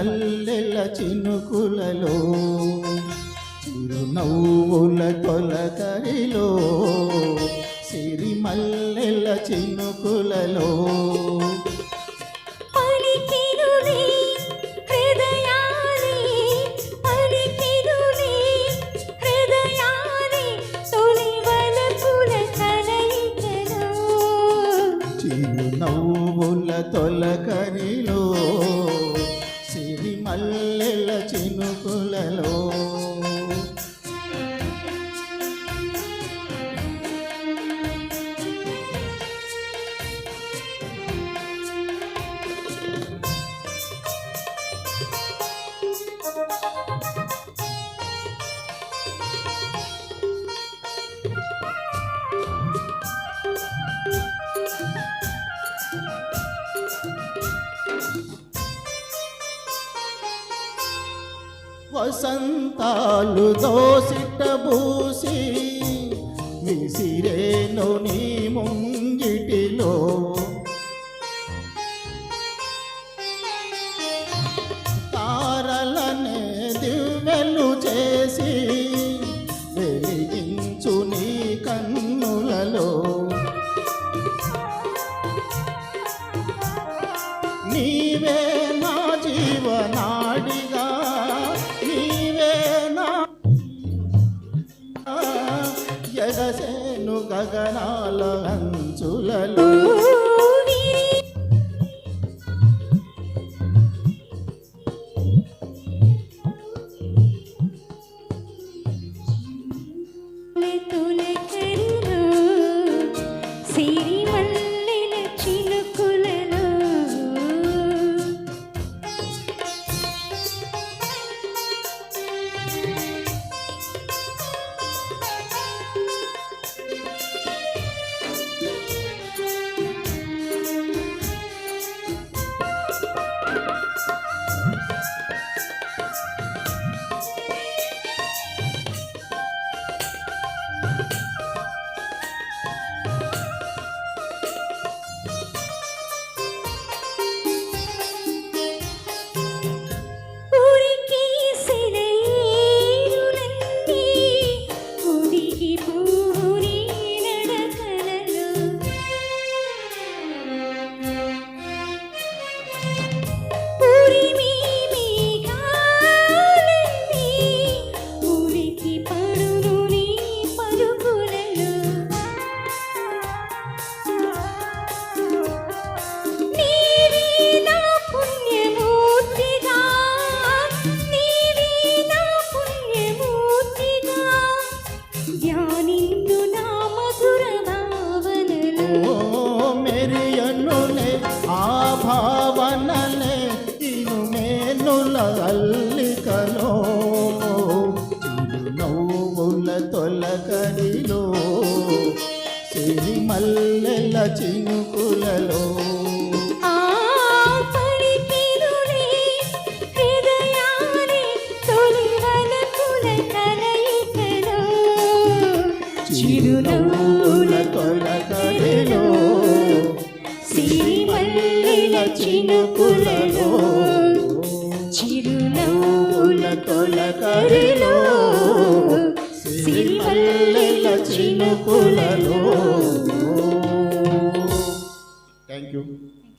మల్లెల చినుకులలో చిరునవ్వుల తొలకరిలో సిరి మల్లెల చినుకులలో చిరునవ్వుల తొలకరిలో అల్లెల చినుకులలో వసంతాలు దోసిట భూసి విసిరేను నీ ముంగిటిలో. తారలనే దివ్వెలు చేసి వెలిగించు నీ కన్నులలో. నీవే నా జీవనాడి ఎగసేను గగనాల అంచులలో. తొలకరిలో ఆ భావనలే ఇను మేనుల అల్లికలో. చిరునవ్వుల తొలకరిలో సిరి మల్లెల చినుకులలో. ఆ చినుకులలో చిరునవ్వుల తొలకరిలో సిరిమల్లెల చినుకులలో